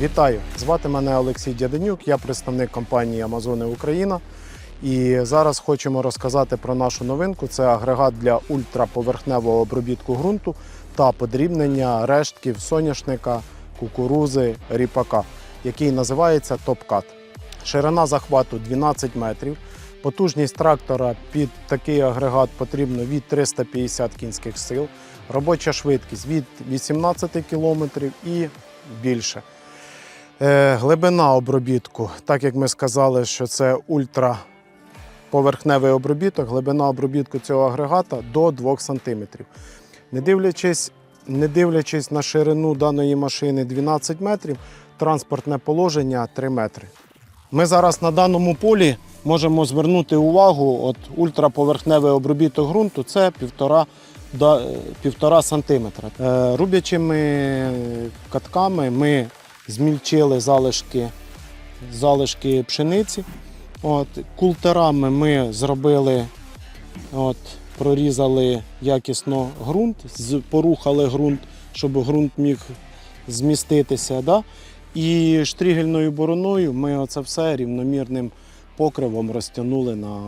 Вітаю! Звати мене Олексій Дяденюк, я представник компанії Амазони Україна. І зараз хочемо розказати про нашу новинку. Це агрегат для ультраповерхневого обробітку ґрунту та подрібнення рештків соняшника, кукурузи, ріпака, який називається TopCat. Ширина захвату 12 метрів. Потужність трактора під такий агрегат потрібно від 350 кінських сил. Робоча швидкість від 18 км і більше. Е, глибина обробітку, так як ми сказали, що це ультраповерхневий обробіток, глибина обробітку цього агрегата до 2 см. Не дивлячись, не дивлячись на ширину даної машини 12 метрів, транспортне положення 3 метри. Ми зараз на даному полі можемо звернути увагу, от ультраповерхневий обробіток ґрунту це півтора, да, е, півтора. Е, Рубячими катками ми змільчили залишки, залишки пшениці. От, култерами ми зробили, от, прорізали якісно ґрунт, порухали ґрунт, щоб ґрунт міг зміститися. Да? І штрігельною бороною ми оце все рівномірним покривом розтягнули на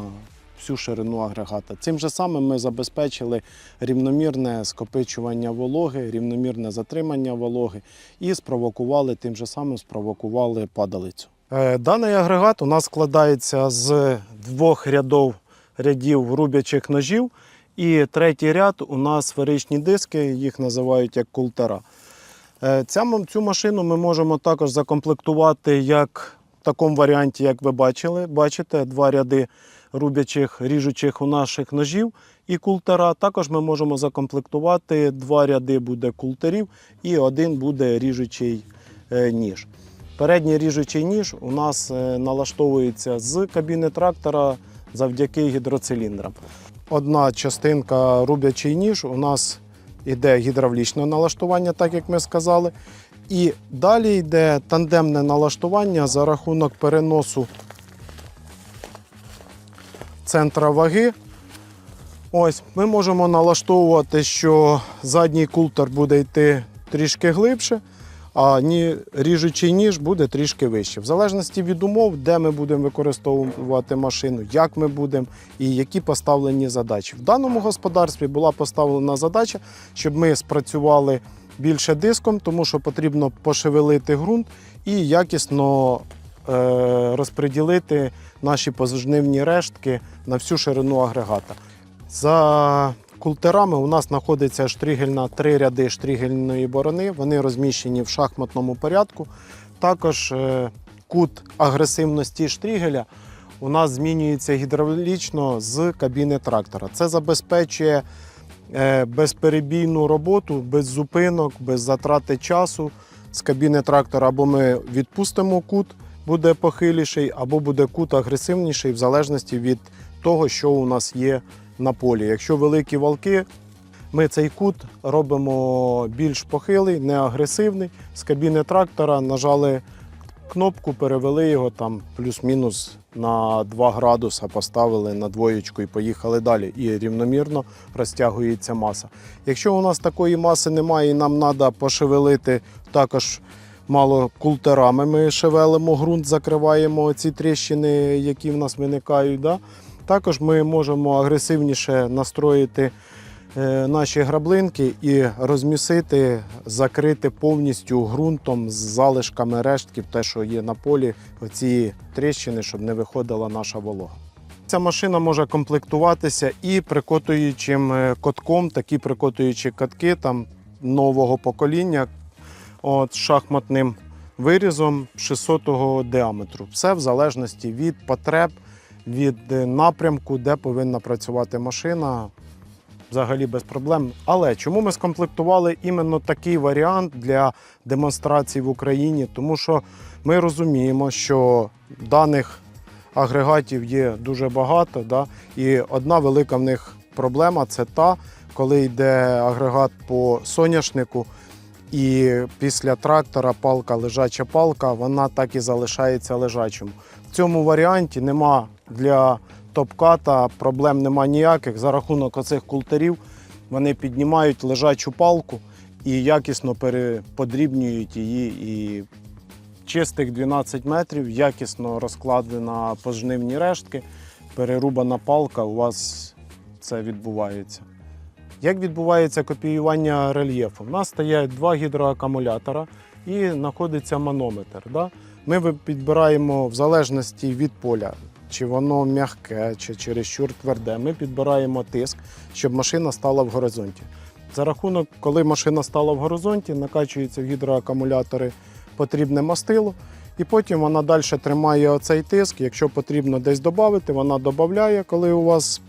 всю ширину агрегата. Цим же самим ми забезпечили рівномірне скопичування вологи, рівномірне затримання вологи і спровокували тим же самим спровокували падалицю. Е, Даний агрегат у нас складається з двох рядов рядів рубячих ножів. І третій ряд у нас сферичні диски, їх називають як култера. Е, Ця, цю машину ми можемо також закомплектувати як в такому варіанті, як ви бачили. Бачите, два ряди рубячих, ріжучих у наших ножів і култера. Також ми можемо закомплектувати два ряди буде култерів і один буде ріжучий е, ніж. Передній ріжучий ніж у нас е, налаштовується з кабіни трактора завдяки гідроциліндрам. Одна частинка рубячий ніж у нас йде гідравлічне налаштування, так як ми сказали. І далі йде тандемне налаштування за рахунок переносу центра ваги. Ось ми можемо налаштовувати, що задній култер буде йти трішки глибше, а ріжучий ніж буде трішки вище. В залежності від умов, де ми будемо використовувати машину, як ми будемо і які поставлені задачі. В даному господарстві була поставлена задача, щоб ми спрацювали більше диском, тому що потрібно пошевелити ґрунт і якісно розподілити наші позажнивні рештки на всю ширину агрегата. За култерами у нас знаходиться штригельна три ряди штригельної борони. Вони розміщені в шахматному порядку. Також е, кут агресивності штригеля у нас змінюється гідравлічно з кабіни трактора. Це забезпечує е, безперебійну роботу, без зупинок, без затрати часу з кабіни трактора. Або ми відпустимо кут, буде похиліший, або буде кут агресивніший, в залежності від того, що у нас є на полі. Якщо великі валки, ми цей кут робимо більш похилий, не агресивний. З кабіни трактора нажали кнопку, перевели його там плюс-мінус на 2 градуса, поставили на двоєчку і поїхали далі. І рівномірно розтягується маса. Якщо у нас такої маси немає і нам треба пошевелити також мало култерами, ми шевелимо ґрунт, закриваємо ці тріщини, які в нас виникають. Да? Також ми можемо агресивніше настроїти е, наші граблинки і розмісити, закрити повністю ґрунтом з залишками рештків, те, що є на полі, оці тріщини, щоб не виходила наша волога. Ця машина може комплектуватися і прикотуючим е, котком, такі прикотуючі катки там нового покоління от, шахматним вирізом 600 діаметру. Все в залежності від потреб, від е, напрямку, де повинна працювати машина. Взагалі без проблем. Але чому ми скомплектували іменно такий варіант для демонстрації в Україні? Тому що ми розуміємо, що даних агрегатів є дуже багато, да? і одна велика в них проблема це та, коли йде агрегат по соняшнику, і після трактора палка, лежача палка, вона так і залишається лежачим. В цьому варіанті нема для топката проблем нема ніяких. За рахунок оцих култерів вони піднімають лежачу палку і якісно переподрібнюють її і чистих 12 метрів, якісно розкладена пожнивні рештки, перерубана палка, у вас це відбувається. Як відбувається копіювання рельєфу? У нас стоять два гідроакумулятора і знаходиться манометр. Да? Ми підбираємо в залежності від поля, чи воно м'яке, чи чересчур тверде. Ми підбираємо тиск, щоб машина стала в горизонті. За рахунок, коли машина стала в горизонті, накачується в гідроакумулятори потрібне мастило, і потім вона далі тримає оцей тиск. Якщо потрібно десь додати, вона додає, коли у вас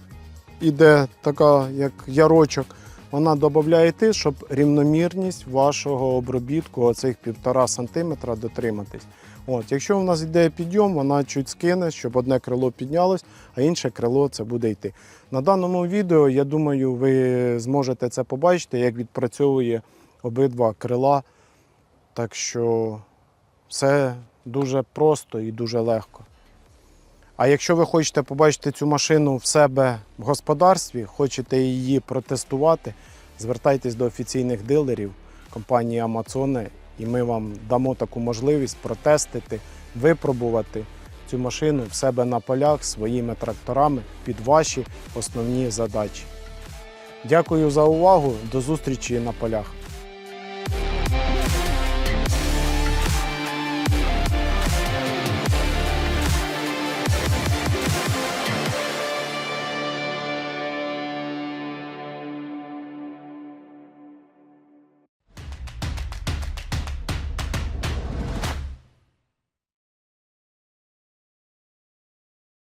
іде така, як ярочок, вона додає тиск, щоб рівномірність вашого обробітку оцих півтора сантиметра дотриматись. От, якщо в нас йде підйом, вона чуть скине, щоб одне крило піднялось, а інше крило це буде йти. На даному відео, я думаю, ви зможете це побачити, як відпрацьовує обидва крила. Так що все дуже просто і дуже легко. А якщо ви хочете побачити цю машину в себе в господарстві, хочете її протестувати, звертайтесь до офіційних дилерів компанії Амазони, і ми вам дамо таку можливість протестити, випробувати цю машину в себе на полях своїми тракторами під ваші основні задачі. Дякую за увагу. До зустрічі на полях.